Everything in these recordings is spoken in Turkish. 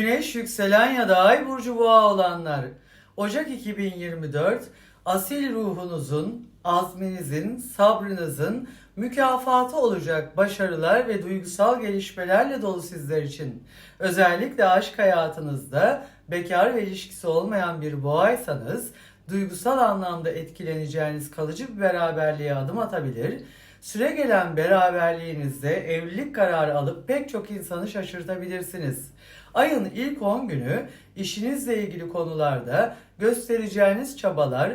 Güneş yükselen ya da ay burcu boğa olanlar. Ocak 2024 asil ruhunuzun, azminizin, sabrınızın mükafatı olacak başarılar ve duygusal gelişmelerle dolu sizler için. Özellikle aşk hayatınızda bekar ve ilişkisi olmayan bir boğaysanız duygusal anlamda etkileneceğiniz kalıcı bir beraberliğe adım atabilir. Süre gelen beraberliğinizde evlilik kararı alıp pek çok insanı şaşırtabilirsiniz. Ayın ilk 10 günü işinizle ilgili konularda göstereceğiniz çabalar,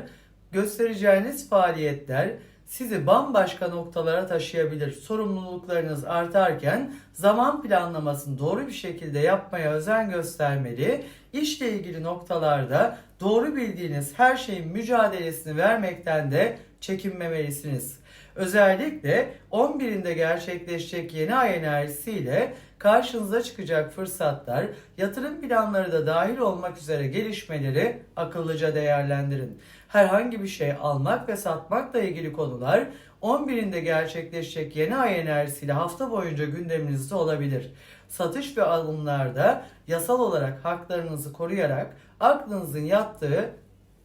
göstereceğiniz faaliyetler sizi bambaşka noktalara taşıyabilir. Sorumluluklarınız artarken zaman planlamasını doğru bir şekilde yapmaya özen göstermeli. İşle ilgili noktalarda doğru bildiğiniz her şeyin mücadelesini vermekten de çekinmemelisiniz. Özellikle 11'inde gerçekleşecek yeni ay enerjisiyle karşınıza çıkacak fırsatlar, yatırım planları da dahil olmak üzere gelişmeleri akıllıca değerlendirin. Herhangi bir şey almak ve satmakla ilgili konular 11'inde gerçekleşecek yeni ay enerjisiyle hafta boyunca gündeminizde olabilir. Satış ve alımlarda yasal olarak haklarınızı koruyarak aklınızın yattığı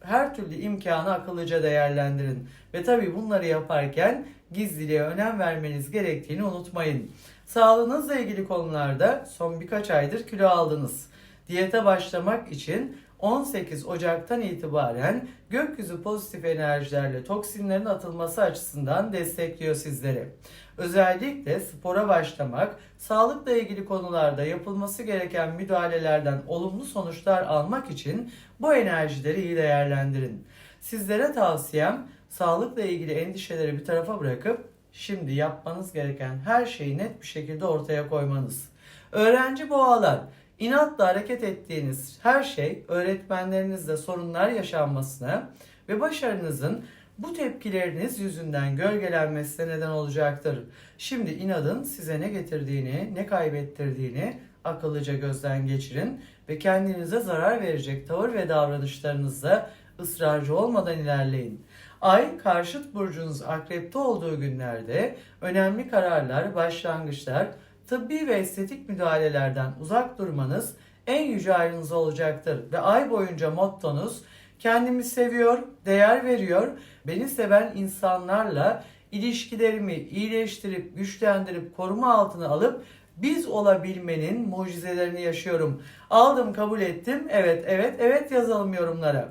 her türlü imkanı akıllıca değerlendirin. Ve tabii bunları yaparken gizliliğe önem vermeniz gerektiğini unutmayın. Sağlığınızla ilgili konularda son birkaç aydır kilo aldınız. Diyete başlamak için 18 Ocak'tan itibaren gökyüzü pozitif enerjilerle toksinlerin atılması açısından destekliyor sizleri. Özellikle spora başlamak, sağlıkla ilgili konularda yapılması gereken müdahalelerden olumlu sonuçlar almak için bu enerjileri iyi değerlendirin. Sizlere tavsiyem sağlıkla ilgili endişeleri bir tarafa bırakıp şimdi yapmanız gereken her şeyi net bir şekilde ortaya koymanız. Öğrenci boğalar, inatla hareket ettiğiniz her şey öğretmenlerinizle sorunlar yaşanmasına ve başarınızın bu tepkileriniz yüzünden gölgelenmesine neden olacaktır. Şimdi inadın size ne getirdiğini, ne kaybettirdiğini akıllıca gözden geçirin ve kendinize zarar verecek tavır ve davranışlarınızla ısrarcı olmadan ilerleyin. Ay karşıt burcunuz akrepte olduğu günlerde önemli kararlar, başlangıçlar, tıbbi ve estetik müdahalelerden uzak durmanız en yüce ayrınız olacaktır. Ve ay boyunca mottonuz kendimi seviyor, değer veriyor, beni seven insanlarla ilişkilerimi iyileştirip, güçlendirip, koruma altına alıp biz olabilmenin mucizelerini yaşıyorum. Aldım, kabul ettim. Evet, evet, evet yazalım yorumlara.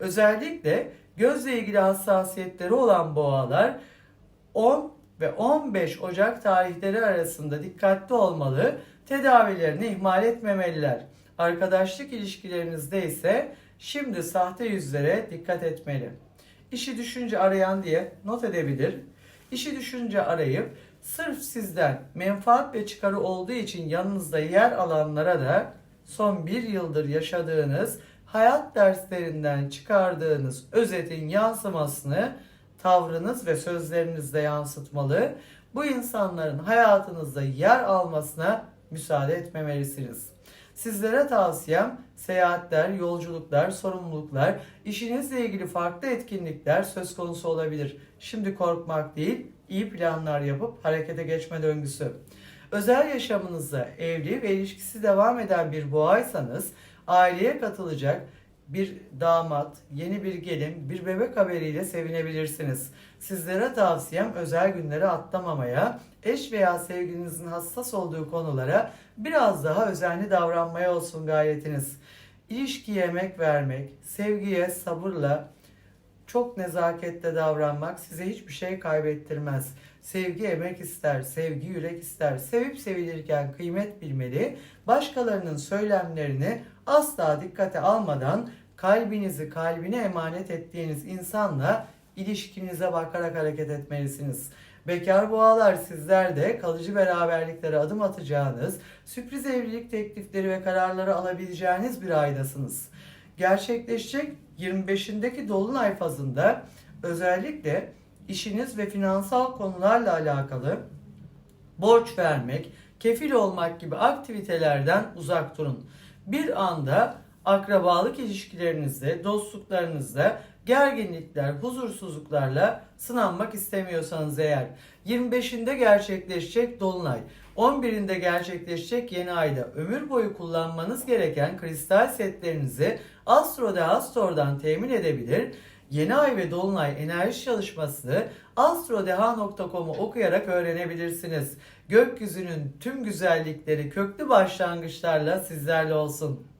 Özellikle gözle ilgili hassasiyetleri olan boğalar 10 ve 15 Ocak tarihleri arasında dikkatli olmalı, tedavilerini ihmal etmemeliler. Arkadaşlık ilişkilerinizde ise şimdi sahte yüzlere dikkat etmeli. İşi düşünce arayan diye not edebilir. İşi düşünce arayıp sırf sizden menfaat ve çıkarı olduğu için yanınızda yer alanlara da son bir yıldır yaşadığınız hayat derslerinden çıkardığınız özetin yansımasını tavrınız ve sözlerinizde yansıtmalı. Bu insanların hayatınızda yer almasına müsaade etmemelisiniz. Sizlere tavsiyem seyahatler, yolculuklar, sorumluluklar, işinizle ilgili farklı etkinlikler söz konusu olabilir. Şimdi korkmak değil, iyi planlar yapıp harekete geçme döngüsü. Özel yaşamınızda evli ve ilişkisi devam eden bir boğaysanız aileye katılacak bir damat, yeni bir gelin, bir bebek haberiyle sevinebilirsiniz. Sizlere tavsiyem özel günleri atlamamaya, eş veya sevgilinizin hassas olduğu konulara biraz daha özenli davranmaya olsun gayretiniz. İlişkiye emek vermek, sevgiye sabırla, çok nezaketle davranmak size hiçbir şey kaybettirmez. Sevgi emek ister, sevgi yürek ister. Sevip sevilirken kıymet bilmeli, başkalarının söylemlerini asla dikkate almadan kalbinizi kalbine emanet ettiğiniz insanla ilişkinize bakarak hareket etmelisiniz. Bekar boğalar sizler de kalıcı beraberliklere adım atacağınız, sürpriz evlilik teklifleri ve kararları alabileceğiniz bir aydasınız. Gerçekleşecek 25'indeki dolunay fazında özellikle işiniz ve finansal konularla alakalı borç vermek, kefil olmak gibi aktivitelerden uzak durun. Bir anda akrabalık ilişkilerinizde, dostluklarınızda gerginlikler, huzursuzluklarla sınanmak istemiyorsanız eğer 25'inde gerçekleşecek dolunay. 11'inde gerçekleşecek yeni ayda ömür boyu kullanmanız gereken kristal setlerinizi Astro Deha Store'dan temin edebilir. Yeni ay ve dolunay enerji çalışmasını astrodeha.com'u okuyarak öğrenebilirsiniz. Gökyüzünün tüm güzellikleri köklü başlangıçlarla sizlerle olsun.